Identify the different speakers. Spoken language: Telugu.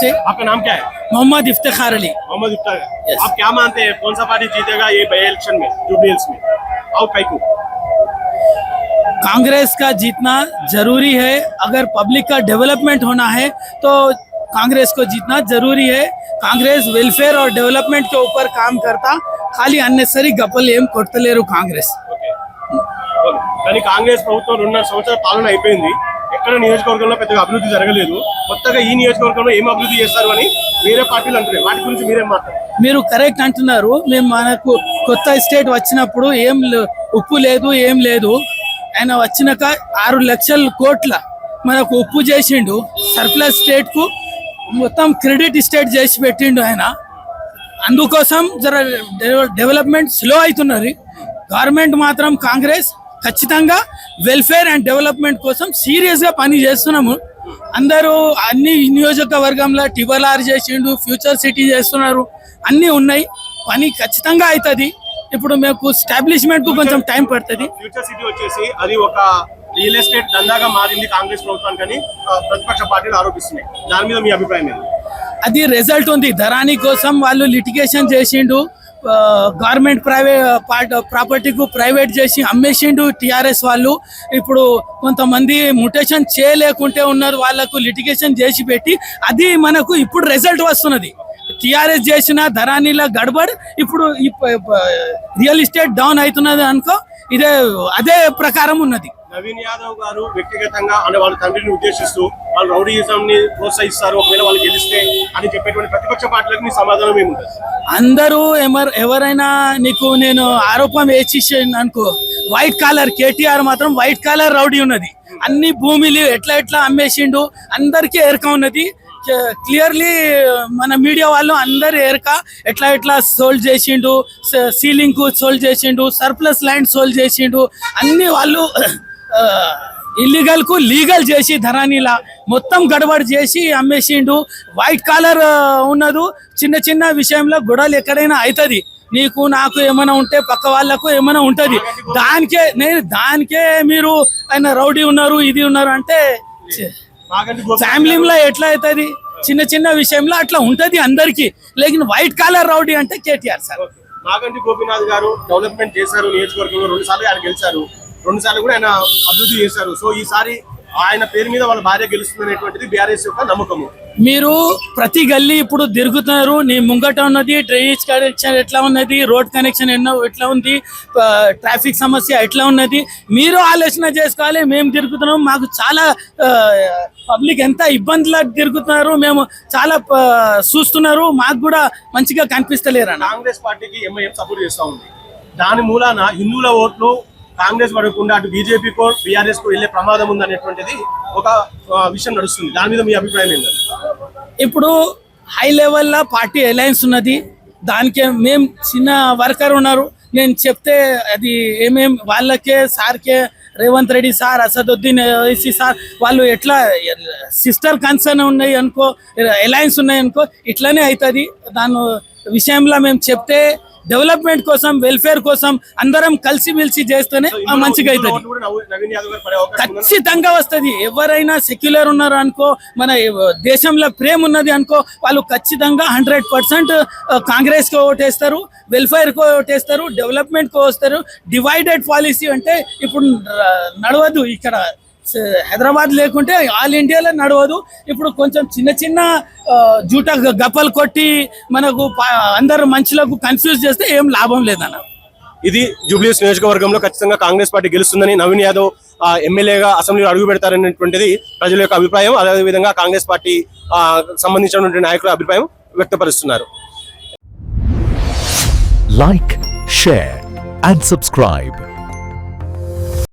Speaker 1: नमस्ते
Speaker 2: आपका नाम क्या है
Speaker 1: मोहम्मद इफ्तिखार अली
Speaker 2: मोहम्मद इफ्तार
Speaker 1: Yes.
Speaker 2: आप क्या मानते हैं कौन सा पार्टी जीतेगा ये बाई इलेक्शन में जुबली हिल्स में और कई को
Speaker 1: कांग्रेस का जीतना जरूरी है अगर पब्लिक का डेवलपमेंट होना है तो कांग्रेस को जीतना जरूरी है कांग्रेस वेलफेयर और डेवलपमेंट के ऊपर काम करता खाली అన్నెసరీ గప్పలు ఏం కొట్టలేరు కాంగ్రెస్
Speaker 2: ఓకే ఓకే. కానీ కాంగ్రెస్ ప్రభుత్వం రెండున్నర సంవత్సరాల పాలన అయిపోయింది ఎక్కడ నియోజకవర్గంలో పెద్దగా అభివృద్ధి జరగలేదు. కొత్తగా ఈ నియోజకవర్గంలో ఏం అభివృద్ధి చేస్తారు అని వేరే పార్టీలు అంటున్నాయి. వాటి గురించి మీరేం మాట్లాడారు?
Speaker 1: మీరు కరెక్ట్ అంటున్నారు. మేము మనకు కొత్త స్టేట్ వచ్చినప్పుడు ఏం లే- ఉప్పు లేదు ఏం లేదు. ఆయన వచ్చినాక ఆరు లక్షల కోట్ల మనకు ఉప్పు చేసిండు. సర్ప్లస్ స్టేట్కు మొత్తం క్రెడిట్ స్టేట్ చేసి పెట్టిండు ఆయన. అందుకోసం జర డెవ- డెవలప్మెంట్ స్లో అవుతున్నది. గవర్నమెంట్ మాత్రం కాంగ్రెస్ ఖచ్చితంగా వెల్ఫేర్ అండ్ డెవలప్మెంట్ కోసం సీరియస్గా పని చేస్తున్నాము. అందరూ అన్ని నియోజకవర్గంలో టిబల్ఆర్ చేసిండు ఫ్యూచర్ సిటీ చేస్తున్నారు అన్ని ఉన్నాయి. పని ఖచ్చితంగా అవుతుంది ఇప్పుడు మీకు స్టాబ్లిష్మెంట్కు కొంచెం టైం పడుతుంది.
Speaker 2: ఫ్యూచర్ సిటీ వచ్చేసి అది ఒక రియల్ ఎస్టేట్ దందాగా మారింది కాంగ్రెస్ ప్రభుత్వానికని ఆ, ప్రతిపక్ష పార్టీలు ఆరోపిస్తున్నాయి. దాని మీద మీ అభిప్రాయం
Speaker 1: అది రిజల్ట్ ఉంది. ధరాని కోసం వాళ్ళు లిటిగేషన్ చేసిండు. గవర్నమెంట్ ప్రైవేట్ పార్ట్ ప్రాపర్టీకు ప్రైవేట్ చేసి అమ్మేసిండు టిఆర్ఎస్ వాళ్ళు. ఇప్పుడు కొంతమంది ముటేషన్ చేయలేకుంటే ఉన్నారు వాళ్ళకు లిటిగేషన్ చేసి పెట్టి అది మనకు ఇప్పుడు రిజల్ట్ వస్తున్నది. టిఆర్ఎస్ చేసిన ధరానిలా గడబడ్ ఇప్పుడు రియల్ ఎస్టేట్ డౌన్ అవుతున్నది అనుకో ఇదే అదే ప్రకారం ఉన్నది.
Speaker 2: నవీన్ యాదవ్ గారు వ్యక్తిగతంగా అంటే వాళ్ళ తండ్రిని ఉద్దేశిస్తూ వాళ్ళు రౌడీయిజం ని ప్రోత్సహిస్తారు ఒకవేళ వాళ్ళు గెలిస్తే అని చెప్పేటువంటి ప్రతిపక్ష పార్టీలకు మీ సమాధానం ఏముంటుంది
Speaker 1: అందరూ ఎవరు ఎవరైనా నీకు నేను ఆరోపణ వేసి అనుకో వైట్ కాలర్ కేటీఆర్ మాత్రం వైట్ కాలర్ రౌడీ ఉన్నది. అన్ని భూమిలు ఎట్లా ఎట్లా అమ్మేసిండు అందరికీ ఎరక ఉన్నది. క్లియర్లీ మన మీడియా వాళ్ళు అందరు ఎరక ఎట్లా ఎట్లా సోల్డ్ చేసిండు సీలింగ్కు సోల్డ్ చేసిండు సర్ప్లస్ ల్యాండ్ సోల్డ్ చేసిండు అన్ని వాళ్ళు ఇల్లీగల్కు లీగల్ చేసి ధరానీలా మొత్తం గడబడి చేసి అమ్మేసిండు. White caller ఉన్నదు. చిన్న చిన్న విషయంలో గొడవలు ఎక్కడైనా అవుతుంది నీకు నాకు ఏమైనా ఉంటే పక్క వాళ్ళకు ఏమైనా ఉంటది. దానికే నేను దానికే మీరు ఆయన రౌడీ ఉన్నారు ఇది ఉన్నారు అంటే ఫ్యామిలీలో ఎట్లా అవుతుంది చిన్న చిన్న విషయంలో అట్లా ఉంటది అందరికి. లేకిన్ వైట్ కాలర్ రౌడీ అంటే కేటీఆర్ సార్.
Speaker 2: మాగంటి గోపీనాథ్ గారు డెవలప్మెంట్ చేశారు నియోజకవర్గంలో రెండు సార్లు ఆయన గెలిచారు. రెండు సార్లు కూడా ఆయన అభివృద్ధి చేశారు. సో ఈసారి ఆయన పేరు మీద వాళ్ళ భార్య గెలుస్తుంది అనేటువంటిది బీఆర్ఎస్ యొక్క నమ్మకము.
Speaker 1: మీరు ప్రతి గల్లీ ఇప్పుడు తిరుగుతున్నారు. నీ ముంగట ఉన్నది డ్రైనేజ్ కనెక్షన్ ఎట్లా ఉన్నది? రోడ్ కనెక్షన్ ఎన్నో ఎట్లా ఉంది? ట్రాఫిక్ సమస్య ఎట్లా ఉన్నది? మీరు ఆలోచన చేసుకోవాలి. మేము తిరుగుతున్నాం. మాకు చాలా పబ్లిక్ ఎంత ఇబ్బందులకు తిరుగుతున్నారు. మేము చాలా చూస్తున్నారు. మాకు కూడా మంచిగా కనిపిస్తలేరు
Speaker 2: కాంగ్రెస్ పార్టీకి ఎంఐఎం సపోర్ట్ చేస్తా ఉంది. దాని మూలాన హిందువుల ఓట్లు కాంగ్రెస్ పడకుండా అటు బీజేపీకో బీఆర్ఎస్కు వెళ్ళే ప్రమాదం ఉంది అనేటువంటిది ఒక విషయం నడుస్తుంది. దాని మీద మీ అభిప్రాయం ఏంటంటే
Speaker 1: ఇప్పుడు హై లెవెల్లో పార్టీ అలయన్స్ ఉన్నది. దానికి మేము చిన్న వర్కర్ ఉన్నారు. నేను చెప్తే అది ఏమేం వాళ్ళకే సార్కే రేవంత్ రెడ్డి సార్ అసదుద్దీన్ ఓవైసీ సార్ వాళ్ళు ఎట్లా సిస్టర్ కన్సర్న్ ఉన్నాయి అనుకో అలయన్స్ ఉన్నాయి అనుకో ఇట్లానే అవుతుంది. దాని విషయంలో మేము చెప్తే డెవలప్మెంట్ కోసం వెల్ఫేర్ కోసం అందరం కలిసిమెలిసి చేస్తేనే ఆ మంచిగా అవుతుంది. ఖచ్చితంగా వస్తది. ఎవరైనా సెక్యులర్ ఉన్నారు అనుకో మన దేశంలో ప్రేమ ఉన్నది అనుకో వాళ్ళు ఖచ్చితంగా హండ్రెడ్ పర్సెంట్ కాంగ్రెస్కి ఓటేస్తారు వెల్ఫేర్కు ఓటేస్తారు డెవలప్మెంట్కు వస్తారు. డివైడెడ్ పాలసీ అంటే ఇప్పుడు నడవదు ఇక్కడ. హైదరాబాద్ లేకుంటే ఆల్ ఇండియాలో నడవదు. ఇప్పుడు కొంచెం చిన్న చిన్న జూట గప్పలు కొట్టి మనకు ప- అందరు మనుషులకు కన్ఫ్యూజ్ చేస్తే ఏం లాభం లేదన్న.
Speaker 2: ఇది జూబ్లీస్ నియోజకవర్గంలో ఖచ్చితంగా కాంగ్రెస్ పార్టీ గెలుస్తుందని నవీన్ యాదవ్ ఆ, ఎమ్మెల్యేగా అసెంబ్లీలో అడుగు పెడతారనేటువంటిది ప్రజల యొక్క అభిప్రాయం. అదేవిధంగా కాంగ్రెస్ పార్టీ ఆ, సంబంధించినటువంటి నాయకుల అభిప్రాయం వ్యక్తపరుస్తున్నారు.
Speaker 3: Like, share, and subscribe.